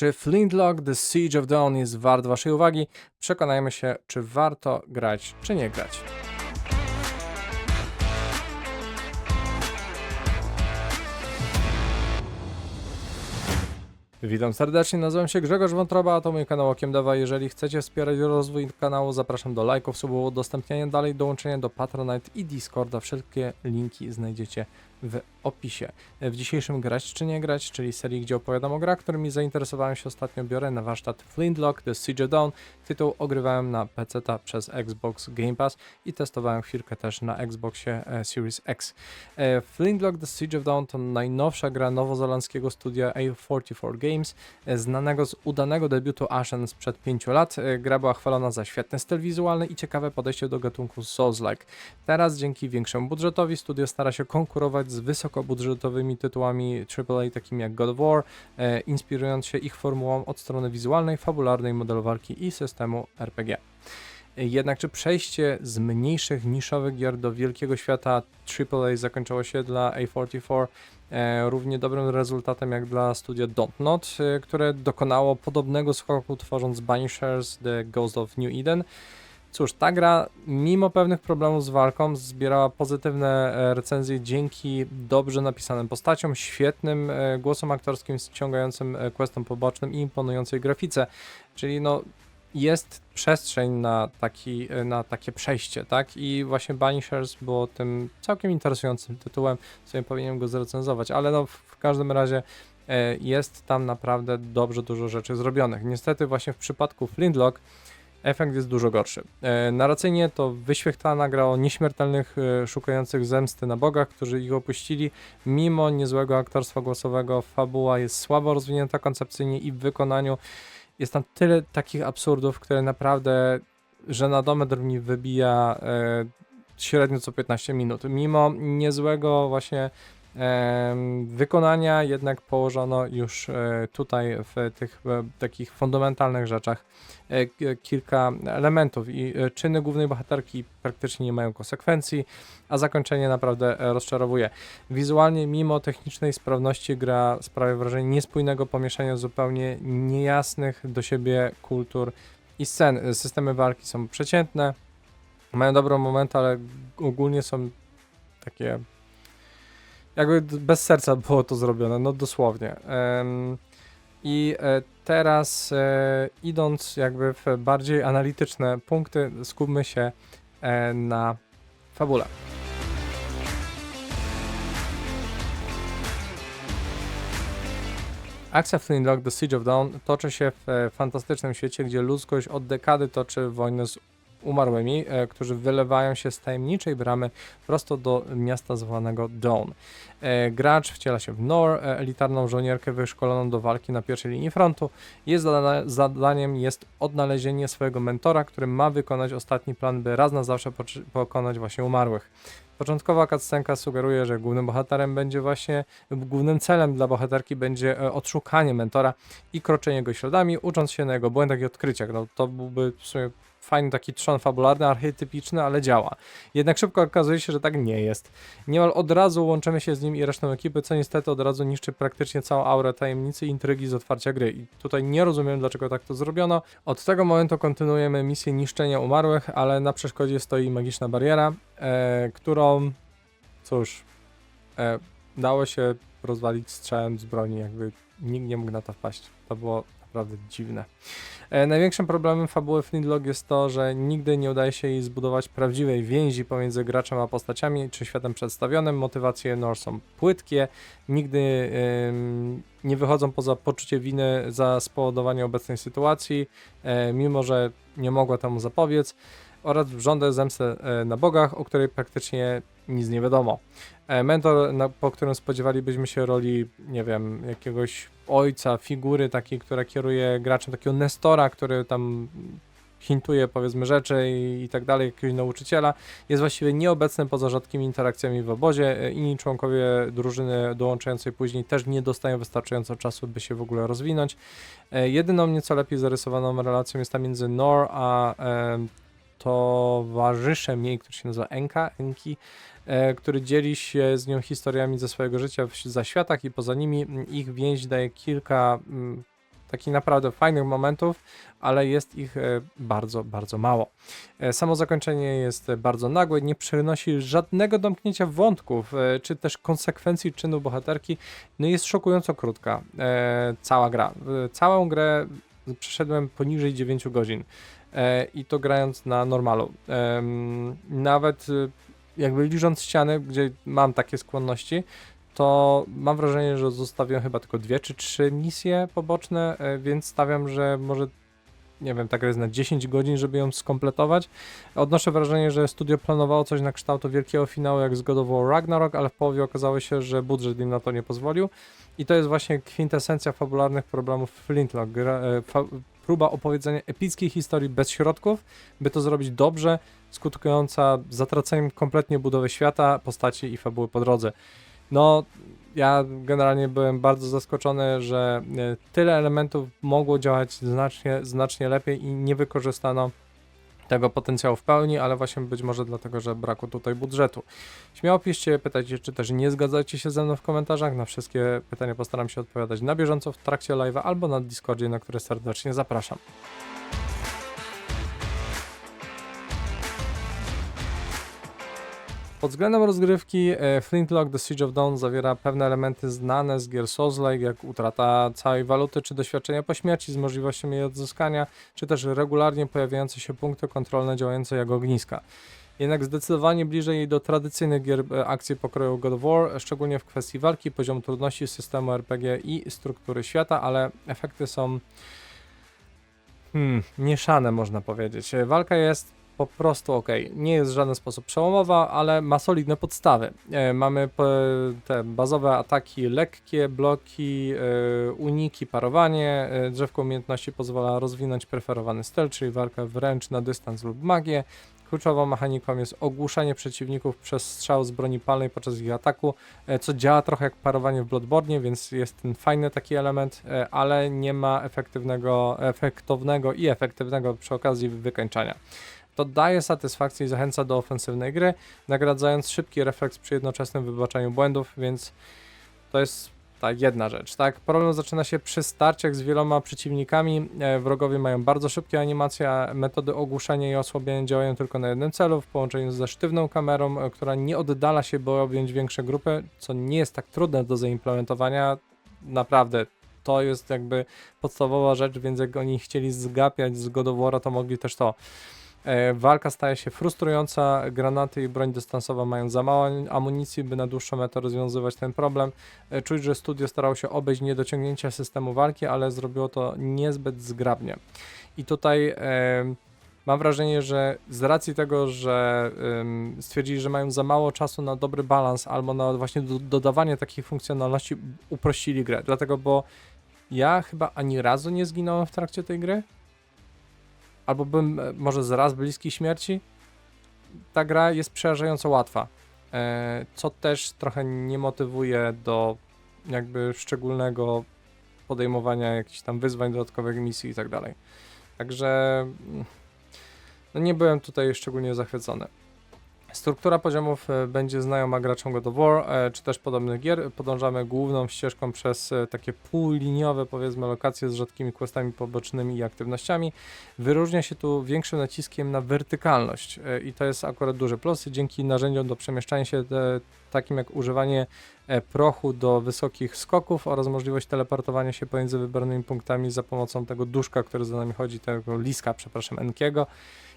Czy Flintlock The Siege of Dawn jest wart waszej uwagi? Przekonajmy się, czy warto grać, czy nie grać. Witam serdecznie, nazywam się Grzegorz Wątroba, a to mój kanał Okiem Dawa. Jeżeli chcecie wspierać rozwój kanału, zapraszam do lajków, subów, udostępniania dalej, dołączenia do Patronite i Discorda. Wszelkie linki znajdziecie w opisie. W dzisiejszym Grać czy nie grać, czyli serii, gdzie opowiadam o grach, którymi zainteresowałem się ostatnio, biorę na warsztat Flintlock The Siege of Dawn. Tytuł ogrywałem na PC przez Xbox Game Pass i testowałem chwilkę też na Xboxie e, Series X. E, Flintlock The Siege of Dawn to najnowsza gra nowozelandzkiego studia A44 Games, e, znanego z udanego debiutu Ashen sprzed 5 lat. Gra była chwalona za świetny styl wizualny i ciekawe podejście do gatunku Souls-like. Teraz dzięki większemu budżetowi studio stara się konkurować z wysokobudżetowymi tytułami AAA takimi jak God of War, e, inspirując się ich formułą od strony wizualnej, fabularnej, modelowalki i systemu RPG. E, Jednak czy przejście z mniejszych, niszowych gier do wielkiego świata AAA zakończyło się dla A44 e, równie dobrym rezultatem jak dla studia Dontnod, e, które dokonało podobnego skoku tworząc Banishers The Ghost of New Eden. Cóż, ta gra, mimo pewnych problemów z walką, zbierała pozytywne e, recenzje dzięki dobrze napisanym postaciom, świetnym e, głosom aktorskim, ściągającym e, questom pobocznym i imponującej grafice. Czyli no, jest przestrzeń na, taki, na takie przejście, tak? I właśnie Banishers było tym całkiem interesującym tytułem, sobie powinienem go zrecenzować, ale no, w, każdym razie jest tam naprawdę dobrze dużo rzeczy zrobionych. Niestety właśnie w przypadku Flintlock efekt jest dużo gorszy. E, narracyjnie to wyświechtana gra o nieśmiertelnych e, szukających zemsty na bogach, którzy ich opuścili. Mimo niezłego aktorstwa głosowego, fabuła jest słabo rozwinięta koncepcyjnie i w wykonaniu. Jest tam tyle takich absurdów, które naprawdę żenadometr mi wybija e, średnio co 15 minut. Mimo niezłego właśnie wykonania jednak położono już e, tutaj w tych e, takich fundamentalnych rzeczach e, kilka elementów i czyny głównej bohaterki praktycznie nie mają konsekwencji, a zakończenie naprawdę rozczarowuje. Wizualnie, mimo technicznej sprawności, gra sprawia wrażenie niespójnego pomieszania zupełnie niejasnych do siebie kultur i scen. Systemy walki są przeciętne, mają dobrą moment, ale ogólnie są takie jakby bez serca było to zrobione, no dosłownie. I e, teraz e, idąc jakby w bardziej analityczne punkty, skupmy się e, na fabule. Akcja Flintlock The Siege of Dawn toczy się w fantastycznym świecie, gdzie ludzkość od dekady toczy wojnę z umarłymi, e, którzy wylewają się z tajemniczej bramy prosto do miasta zwanego Dawn. E, gracz wciela się w Nor, e, elitarną żołnierkę wyszkoloną do walki na pierwszej linii frontu. Jej zada- zadaniem jest odnalezienie swojego mentora, który ma wykonać ostatni plan, by raz na zawsze pokonać właśnie umarłych. Początkowa cutscenka sugeruje, że głównym bohaterem będzie właśnie, głównym celem dla bohaterki będzie odszukanie mentora i kroczenie jego śladami, ucząc się na jego błędach i odkryciach. No to byłby w sumie fajny taki trzon fabularny, archetypiczny, ale działa. Jednak szybko okazuje się, że tak nie jest. Niemal od razu łączymy się z nim i resztą ekipy, co niestety od razu niszczy praktycznie całą aurę tajemnicy i intrygi z otwarcia gry. I tutaj nie rozumiem, dlaczego tak to zrobiono. Od tego momentu kontynuujemy misję niszczenia umarłych, ale na przeszkodzie stoi magiczna bariera, e, którą, cóż, e, dało się rozwalić strzałem z broni, jakby nikt nie mógł na to wpaść. To było naprawdę dziwne. E, największym problemem fabuły Flintlock jest to, że nigdy nie udaje się jej zbudować prawdziwej więzi pomiędzy graczem a postaciami czy światem przedstawionym. Motywacje Nor są płytkie, nigdy nie wychodzą poza poczucie winy za spowodowanie obecnej sytuacji, e, mimo że nie mogła temu zapobiec, oraz żąda zemsty e, na bogach, o której praktycznie nic nie wiadomo. E, mentor, na, po którym spodziewalibyśmy się roli, nie wiem, jakiegoś ojca, figury takiej, która kieruje graczem, takiego Nestora, który tam hintuje powiedzmy rzeczy i, i tak dalej, jakiegoś nauczyciela, jest właściwie nieobecny poza rzadkimi interakcjami w obozie. E, Inni członkowie drużyny dołączającej później też nie dostają wystarczająco czasu, by się w ogóle rozwinąć. Jedyną nieco lepiej zarysowaną relacją jest ta między Nor a e, towarzyszem jej, który się nazywa Enka, Enki, e, który dzieli się z nią historiami ze swojego życia w zaświatach i poza nimi. Ich więź daje kilka mm, takich naprawdę fajnych momentów, ale jest ich e, bardzo, bardzo mało. E, Samo zakończenie jest bardzo nagłe, nie przynosi żadnego domknięcia wątków, czy też konsekwencji czynu bohaterki. No jest szokująco krótka cała gra. Całą grę przeszedłem poniżej 9 godzin i to grając na normalu. Nawet e, jakby licząc ściany, gdzie mam takie skłonności, to mam wrażenie, że zostawiłem chyba tylko dwie czy trzy misje poboczne, e, więc stawiam, że może nie wiem, tak jest na 10 godzin, żeby ją skompletować. Odnoszę wrażenie, że studio planowało coś na kształt wielkiego finału jak z Ragnarok, ale w połowie okazało się, że budżet im na to nie pozwolił. I to jest właśnie kwintesencja fabularnych problemów Flintlock. Gra, e, fa, próba opowiedzenia epickiej historii bez środków, by to zrobić dobrze, skutkująca zatraceniem kompletnie budowy świata, postaci i fabuły po drodze. No, ja generalnie byłem bardzo zaskoczony, że e, tyle elementów mogło działać znacznie, znacznie lepiej i nie wykorzystano tego potencjału w pełni, ale właśnie być może dlatego, że brakło tutaj budżetu. Śmiało piszcie, pytajcie, czy też nie zgadzacie się ze mną w komentarzach. Na wszystkie pytania postaram się odpowiadać na bieżąco w trakcie live'a albo na Discordzie, na który serdecznie zapraszam. Pod względem rozgrywki e, Flintlock The Siege of Dawn zawiera pewne elementy znane z gier Souls-like, jak utrata całej waluty czy doświadczenia po śmierci z możliwością jej odzyskania, czy też regularnie pojawiające się punkty kontrolne działające jak ogniska. Jednak zdecydowanie bliżej jej do tradycyjnych gier e, akcji pokroju God of War, szczególnie w kwestii walki, poziomu trudności, systemu RPG i struktury świata, ale efekty są hmm, mieszane można powiedzieć. E, Walka jest po prostu ok. Nie jest w żaden sposób przełomowa, ale ma solidne podstawy. E, mamy te bazowe ataki lekkie, bloki, e, uniki, parowanie. E, drzewko umiejętności pozwala rozwinąć preferowany styl, czyli walkę wręcz na dystans lub magię. Kluczową mechaniką jest ogłuszanie przeciwników przez strzał z broni palnej podczas ich ataku, co działa trochę jak parowanie w Bloodborne, więc jest ten fajny taki element, ale nie ma efektywnego, efektownego i efektywnego przy okazji wykańczania. To daje satysfakcję i zachęca do ofensywnej gry, nagradzając szybki refleks przy jednoczesnym wybaczaniu błędów, więc to jest ta jedna rzecz, tak? Problem zaczyna się przy starciach z wieloma przeciwnikami. E, wrogowie mają bardzo szybkie animacje, a metody ogłuszania i osłabiania działają tylko na jednym celu, w połączeniu ze sztywną kamerą, e, która nie oddala się, by objąć większe grupy, co nie jest tak trudne do zaimplementowania. Naprawdę, to jest jakby podstawowa rzecz, więc jak oni chcieli zgapiać z God to mogli też to. E, Walka staje się frustrująca, granaty i broń dystansowa mają za mało amunicji, by na dłuższą metę rozwiązywać ten problem. E, Czuć, że studio starało się obejść niedociągnięcia systemu walki, ale zrobiło to niezbyt zgrabnie. I tutaj mam wrażenie, że z racji tego, że stwierdzili, że mają za mało czasu na dobry balans albo na właśnie do, dodawanie takich funkcjonalności, uprościli grę. Dlatego, bo ja chyba ani razu nie zginąłem w trakcie tej gry albo bym e, może zaraz bliski śmierci, ta gra jest przerażająco łatwa, e, co też trochę nie motywuje do jakby szczególnego podejmowania jakichś tam wyzwań, dodatkowych misji i tak dalej. Także mm, no nie byłem tutaj szczególnie zachwycony. Struktura poziomów e, będzie znajoma graczom God of War, e, czy też podobnych gier. Podążamy główną ścieżką przez e, takie półliniowe, powiedzmy, lokacje z rzadkimi questami pobocznymi i aktywnościami. Wyróżnia się tu większym naciskiem na wertykalność i to jest akurat duży plus. Dzięki narzędziom do przemieszczania się, takim jak używanie prochu do wysokich skoków oraz możliwość teleportowania się pomiędzy wybranymi punktami za pomocą tego duszka, który za nami chodzi, tego liska, przepraszam, Enkiego.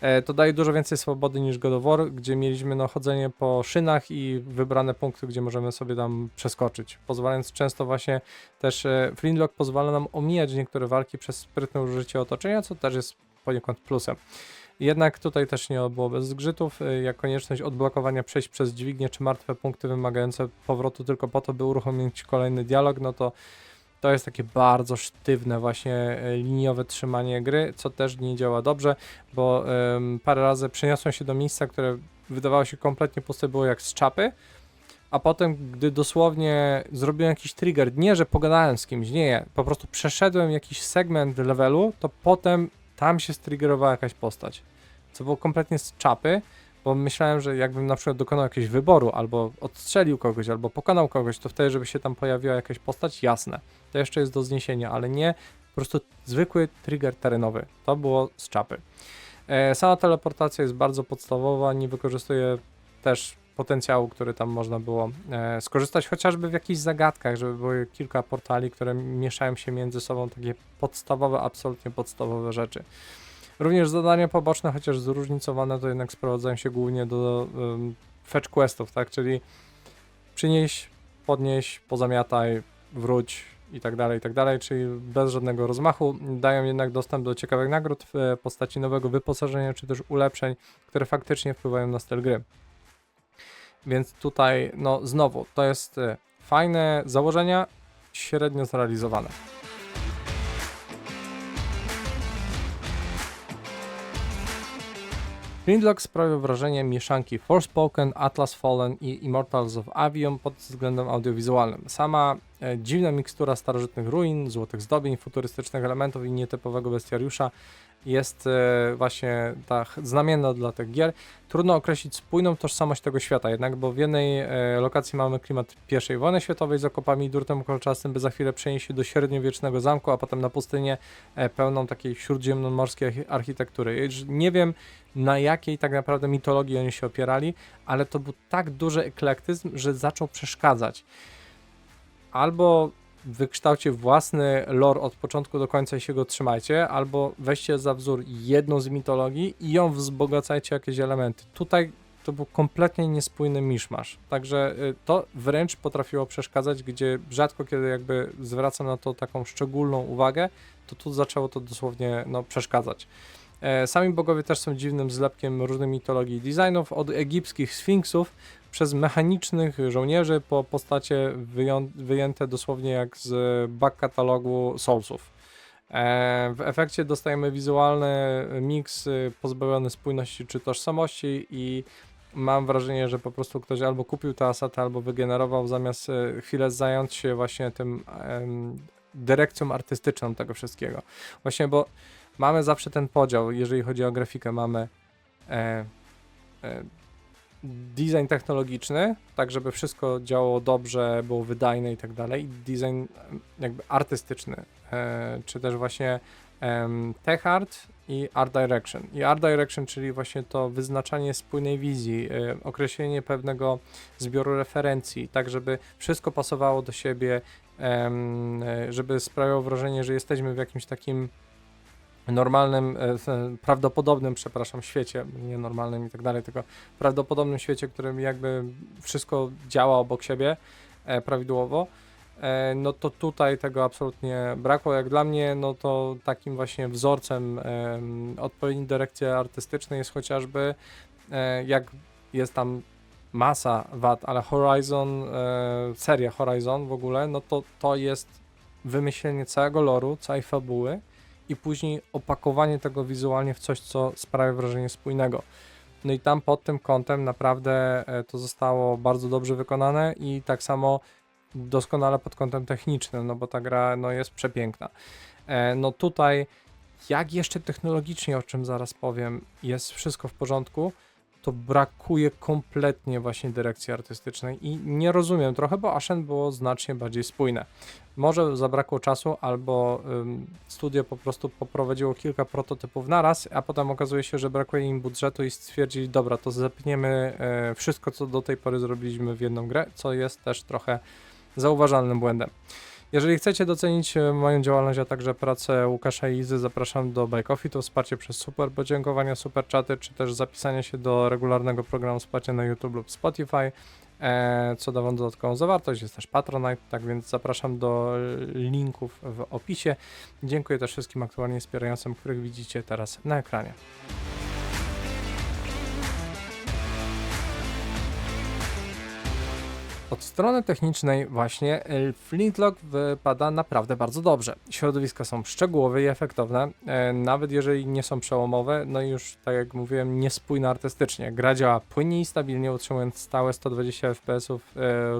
E, to daje dużo więcej swobody niż God of War, gdzie mieliśmy no, chodzenie po szynach i wybrane punkty, gdzie możemy sobie tam przeskoczyć, pozwalając często właśnie też e, Flintlock pozwala nam omijać niektóre walki przez sprytne użycie otoczenia, co też jest poniekąd plusem. Jednak tutaj też nie było bez zgrzytów, e, jak konieczność odblokowania przejść przez dźwignię czy martwe punkty wymagające powrotu tylko po to, by uruchomić kolejny dialog, no to to jest takie bardzo sztywne właśnie e, liniowe trzymanie gry, co też nie działa dobrze, bo parę razy przeniosłem się do miejsca, które wydawało się kompletnie puste było jak z czapy, a potem, gdy dosłownie zrobiłem jakiś trigger, nie, że pogadałem z kimś, nie, po prostu przeszedłem jakiś segment levelu, to potem tam się striggerowała jakaś postać, co było kompletnie z czapy, bo myślałem, że jakbym na przykład dokonał jakiegoś wyboru, albo odstrzelił kogoś, albo pokonał kogoś, to wtedy, żeby się tam pojawiła jakaś postać, jasne, to jeszcze jest do zniesienia, ale nie po prostu zwykły trigger terenowy. To było z czapy. E, sama teleportacja jest bardzo podstawowa, nie wykorzystuje też potencjału, który tam można było e, skorzystać, chociażby w jakichś zagadkach, żeby były kilka portali, które mieszają się między sobą, takie podstawowe, absolutnie podstawowe rzeczy. Również zadania poboczne, chociaż zróżnicowane, to jednak sprowadzają się głównie do um, fetch questów, tak, czyli przynieś, podnieś, pozamiataj, wróć i tak dalej, i tak dalej, czyli bez żadnego rozmachu. Dają jednak dostęp do ciekawych nagród w postaci nowego wyposażenia, czy też ulepszeń, które faktycznie wpływają na styl gry. Więc tutaj, no znowu, to jest e, fajne założenia, średnio zrealizowane. Flintlock sprawia wrażenie mieszanki Forspoken, Atlas Fallen i Immortals of Avium pod względem audiowizualnym. Sama e, dziwna mikstura starożytnych ruin, złotych zdobień, futurystycznych elementów i nietypowego bestiariusza jest e, właśnie tak znamienna dla tych gier. Trudno określić spójną tożsamość tego świata jednak, bo w jednej e, lokacji mamy klimat I wojny światowej z okopami i durtem kolczastym, by za chwilę przenieść się do średniowiecznego zamku, a potem na pustynię e, pełną takiej śródziemnomorskiej archi- architektury. Nie wiem na jakiej tak naprawdę mitologii oni się opierali, ale to był tak duży eklektyzm, że zaczął przeszkadzać. Albo wykształcie własny lore od początku do końca i się go trzymajcie, albo weźcie za wzór jedną z mitologii i ją wzbogacajcie jakieś elementy. Tutaj to był kompletnie niespójny miszmasz. Także y, to wręcz potrafiło przeszkadzać, gdzie rzadko kiedy jakby zwracam na to taką szczególną uwagę, to tu zaczęło to dosłownie no, przeszkadzać. E, Sami bogowie też są dziwnym zlepkiem różnych mitologii i designów, od egipskich sfinksów przez mechanicznych żołnierzy po postacie wyjęte dosłownie jak z back katalogu Soulsów. E, W efekcie dostajemy wizualny miks y, pozbawiony spójności czy tożsamości i mam wrażenie, że po prostu ktoś albo kupił te asety, albo wygenerował zamiast y, chwilę zająć się właśnie tym dyrekcją artystyczną tego wszystkiego. Właśnie, bo mamy zawsze ten podział, jeżeli chodzi o grafikę, mamy e, e, design technologiczny, tak żeby wszystko działało dobrze, było wydajne i tak dalej, i design jakby artystyczny, e, czy też właśnie tech art i art direction. I art direction, czyli właśnie to wyznaczanie spójnej wizji, e, określenie pewnego zbioru referencji, tak żeby wszystko pasowało do siebie, e, żeby sprawiało wrażenie, że jesteśmy w jakimś takim normalnym, e, prawdopodobnym, przepraszam, świecie, nie normalnym i tak dalej, tylko prawdopodobnym świecie, w którym jakby wszystko działa obok siebie e, prawidłowo, e, no to tutaj tego absolutnie brakło. Jak dla mnie, no to takim właśnie wzorcem em, odpowiedniej dyrekcji artystycznej jest chociażby, jak jest tam masa wad, ale Horizon, seria Horizon w ogóle, no to to jest wymyślenie całego loru, całej fabuły, i później opakowanie tego wizualnie w coś, co sprawia wrażenie spójnego. No i tam pod tym kątem naprawdę e, to zostało bardzo dobrze wykonane i tak samo doskonale pod kątem technicznym, no bo ta gra no, jest przepiękna. E, No tutaj, jak jeszcze technologicznie, o czym zaraz powiem, jest wszystko w porządku, to brakuje kompletnie właśnie dyrekcji artystycznej i nie rozumiem trochę, bo Ashen było znacznie bardziej spójne. Może zabrakło czasu, albo ym, studio po prostu poprowadziło kilka prototypów naraz, a potem okazuje się, że brakuje im budżetu i stwierdzili, dobra, to zepniemy e, wszystko, co do tej pory zrobiliśmy w jedną grę, co jest też trochę zauważalnym błędem. Jeżeli chcecie docenić e, moją działalność, a także pracę Łukasza i Izy, zapraszam do Buy Coffee, to wsparcie przez super podziękowania, super czaty, czy też zapisanie się do regularnego programu wsparcia na YouTube lub Spotify, e, co da Wam dodatkową zawartość. Jest też Patronite, tak więc zapraszam do linków w opisie. Dziękuję też wszystkim aktualnie wspierającym, których widzicie teraz na ekranie. Od strony technicznej właśnie Flintlock wypada naprawdę bardzo dobrze. Środowiska są szczegółowe i efektowne, e, nawet jeżeli nie są przełomowe, no i już tak jak mówiłem, niespójne artystycznie. Gra działa płynnie i stabilnie, utrzymując stałe 120 fps, e,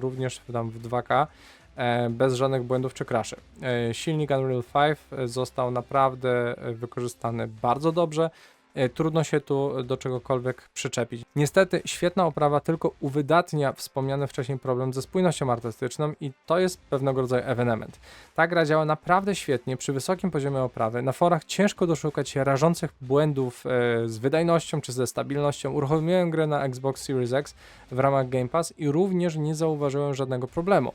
również tam w 2K, e, bez żadnych błędów czy crashy. E, silnik Unreal 5 został naprawdę wykorzystany bardzo dobrze. E, trudno się tu do czegokolwiek przyczepić. Niestety świetna oprawa tylko uwydatnia wspomniany wcześniej problem ze spójnością artystyczną i to jest pewnego rodzaju ewenement. Ta gra działa naprawdę świetnie przy wysokim poziomie oprawy. Na forach ciężko doszukać się rażących błędów e, z wydajnością czy ze stabilnością. Uruchomiłem grę na Xbox Series X w ramach Game Pass i również nie zauważyłem żadnego problemu.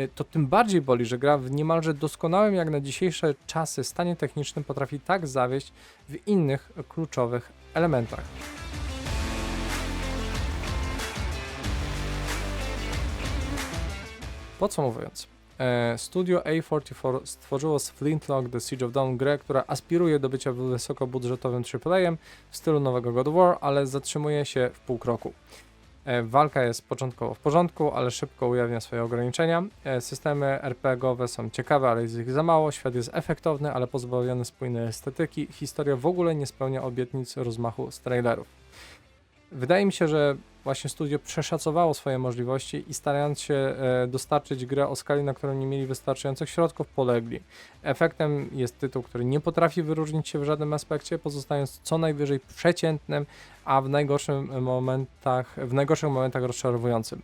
E, To tym bardziej boli, że gra w niemalże doskonałym jak na dzisiejsze czasy stanie technicznym potrafi tak zawieść w innych kluczowych elementach. Podsumowując, e, studio A44 stworzyło z Flintlock The Siege of Dawn grę, która aspiruje do bycia wysokobudżetowym AAA w stylu nowego God of War, ale zatrzymuje się w pół kroku. E, Walka jest początkowo w porządku, ale szybko ujawnia swoje ograniczenia. E, Systemy RPGowe są ciekawe, ale jest ich za mało. Świat jest efektowny, ale pozbawiony spójnej estetyki. Historia w ogóle nie spełnia obietnic rozmachu z trailerów. Wydaje mi się, że właśnie studio przeszacowało swoje możliwości i starając się e, dostarczyć grę o skali, na którą nie mieli wystarczających środków, polegli. Efektem jest tytuł, który nie potrafi wyróżnić się w żadnym aspekcie, pozostając co najwyżej przeciętnym, a w najgorszych momentach, w najgorszych momentach rozczarowującym.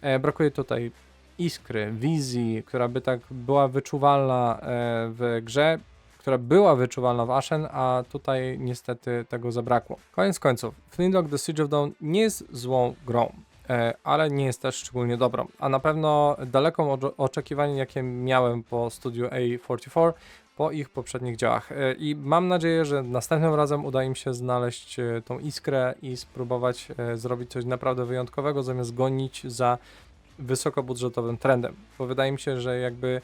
E, brakuje tutaj iskry, wizji, która by tak była wyczuwalna e, w grze, która była wyczuwalna w Ashen, a tutaj niestety tego zabrakło. Koniec końców, Flintlock The Siege of Dawn nie jest złą grą, e, ale nie jest też szczególnie dobrą, a na pewno daleką od oczekiwań, jakie miałem po studiu A44, po ich poprzednich działach. E, I mam nadzieję, że następnym razem uda im się znaleźć e, tą iskrę i spróbować zrobić coś naprawdę wyjątkowego, zamiast gonić za wysokobudżetowym trendem. Bo wydaje mi się, że jakby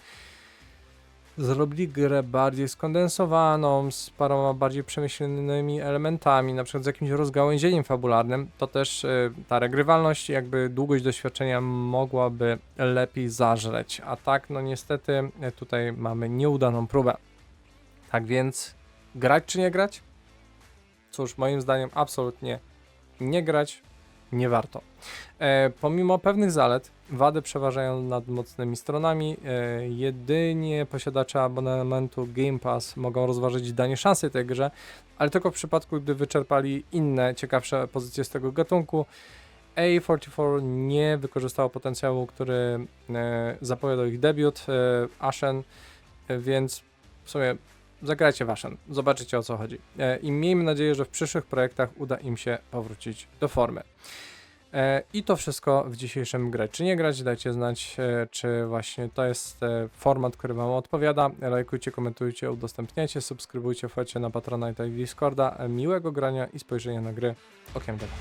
zrobili grę bardziej skondensowaną, z paroma bardziej przemyślanymi elementami, na przykład z jakimś rozgałęzieniem fabularnym, to też e, ta regrywalność, jakby długość doświadczenia mogłaby lepiej zażreć. A tak, no niestety e, tutaj mamy nieudaną próbę. Tak więc grać czy nie grać? Cóż, moim zdaniem absolutnie nie grać, nie warto. E, pomimo pewnych zalet, wady przeważają nad mocnymi stronami. E, jedynie posiadacze abonamentu Game Pass mogą rozważyć danie szansy tej grze, ale tylko w przypadku, gdy wyczerpali inne ciekawsze pozycje z tego gatunku. A44 nie wykorzystało potencjału, który e, zapowiadał ich debiut, e, Ashen, e, więc w sumie zagrajcie w Ashen, zobaczycie o co chodzi. E, I miejmy nadzieję, że w przyszłych projektach uda im się powrócić do formy. E, I to wszystko w dzisiejszym grać czy nie grać. Dajcie znać, e, czy właśnie to jest format, który Wam odpowiada. Lajkujcie, komentujcie, udostępniajcie, subskrybujcie, wchodźcie na Patronite i Discorda. Miłego grania i spojrzenia na gry okiem Dewa.